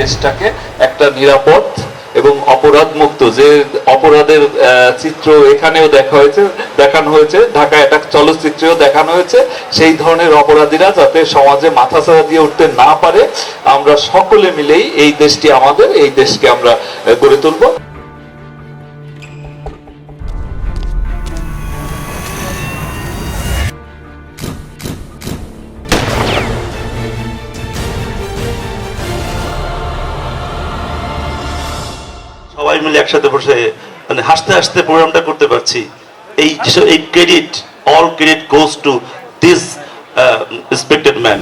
দেশটাকে একটা নিরাপদ এবং অপরাধ মুক্ত যে অপরাধের চিত্র এখানেও দেখা হয়েছে, দেখানো হয়েছে ঢাকা একটা চলচ্চিত্রেও দেখানো হয়েছে, সেই ধরনের অপরাধীরা যাতে সমাজে মাথা ছাড়া দিয়ে উঠতে না পারে, আমরা সকলে মিলেই এই দেশটি আমাদের, এই দেশকে আমরা গড়ে তুলবো। মিলে একসাথে বসে মানে হাসতে হাসতে প্রোগ্রামটা করতে পারছি। এই এই credit all credit goes to this respected man